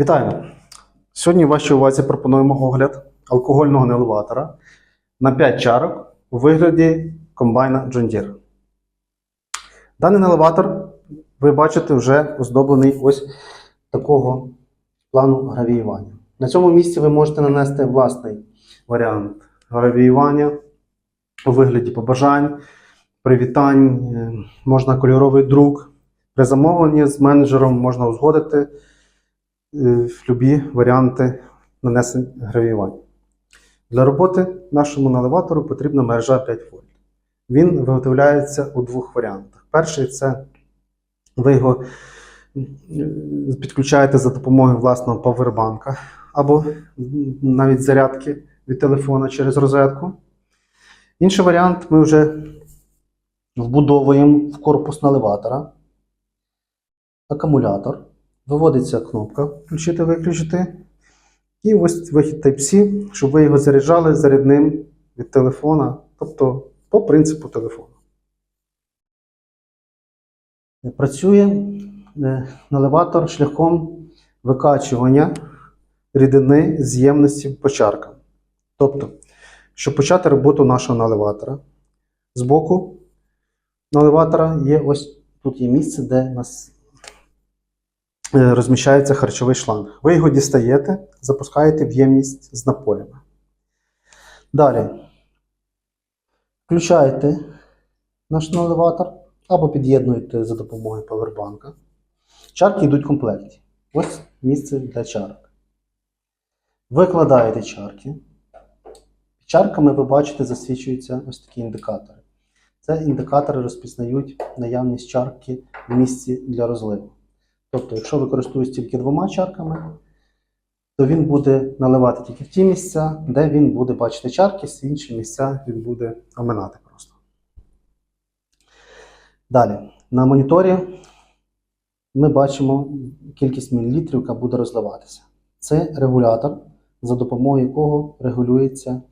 Вітаємо! Сьогодні вашій увазі пропонуємо огляд алкогольного елеватора на 5 чарок у вигляді комбайна John Deere. Даний елеватор, ви бачите, вже оздоблений ось такого плану гравіювання. На цьому місці ви можете нанести власний варіант гравіювання у вигляді побажань, привітань, е, можна кольоровий друк. При замовленні з менеджером можна узгодити любі варіанти нанесень гравіювання. Для роботи нашому наливатору потрібна мережа 5 вольт. Він виготовляється у двох варіантах. Перший це ви його е, підключаєте за допомогою власного павербанка або навіть зарядки від телефона через розетку. Інший варіант ми вже вбудовуємо в корпус наливатора акумулятор. Виводиться кнопка включити-виключити. І ось вихід Type-C, щоб ви його заряджали зарядним від телефона, тобто по принципу телефону. Працює е, наливатор шляхом викачування рідини з ємності по чаркам. Тобто, щоб почати роботу нашого наливатора, збоку наливатора є ось тут є місце, де у нас розміщається харчовий шланг. Ви його дістаєте, запускаєте в ємність з напоями. Далі включаєте наш наливатор або під'єднуєте за допомогою павербанка. Чарки йдуть в комплекті. Ось місце для чарок. Викладаєте чарки. Чарками ви бачите, засвічуються ось такі індикатори. Це індикатори розпізнають наявність чарки в місці для розливу. Тобто, якщо ви тільки двома чарками, то він буде наливати тільки в ті місця, де він буде бачити чарки, всі інші місця він буде оминати просто. Далі, на моніторі ми бачимо кількість мілілітрів, яка буде розливатися. Це регулятор, за допомогою якого регулюється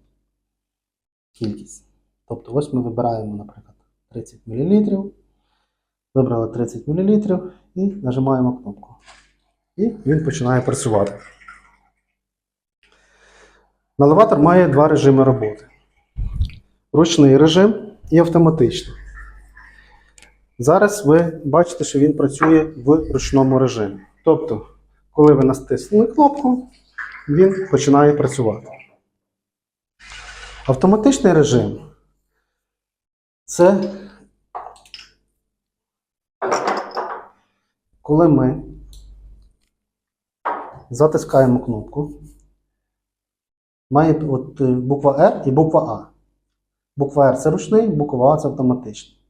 кількість. Тобто, ось ми вибираємо, наприклад, 30 мл. Вибрали 30 мл і нажимаємо кнопку. І він починає працювати. Наливатор має два режими роботи: ручний режим і автоматичний. Зараз ви бачите, що він працює в ручному режимі. Тобто, коли ви натиснули кнопку, він починає працювати. Автоматичний режим це коли ми затискаємо кнопку, має от е, буква R і буква А. Буква R це ручний, буква А це автоматичний.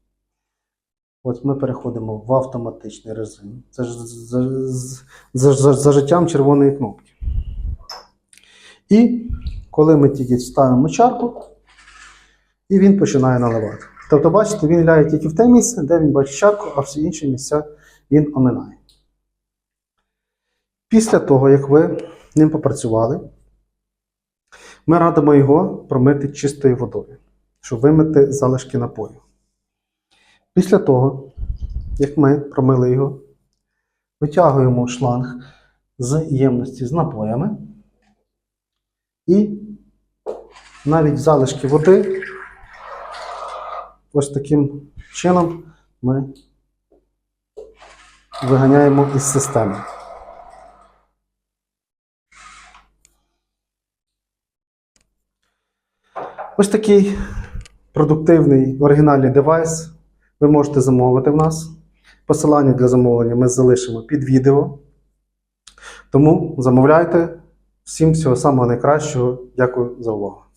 От ми переходимо в автоматичний режим. Це ж за, за, за, за життям червоної кнопки. І коли ми тільки ставимо чарку, і він починає наливати. Тобто, бачите, він ляє тільки в те місце, де він бачить чарку, а всі інші місця він оминає. Після того, як ви ним попрацювали, ми радимо його промити чистою водою, щоб вимити залишки напою. Після того, як ми промили його, витягуємо шланг з ємності з напоями і навіть залишки води ось таким чином ми виганяємо із системи. Ось такий продуктивний оригінальний девайс ви можете замовити в нас. Посилання для замовлення ми залишимо під відео. Тому замовляйте. Всім всього самого найкращого. Дякую за увагу.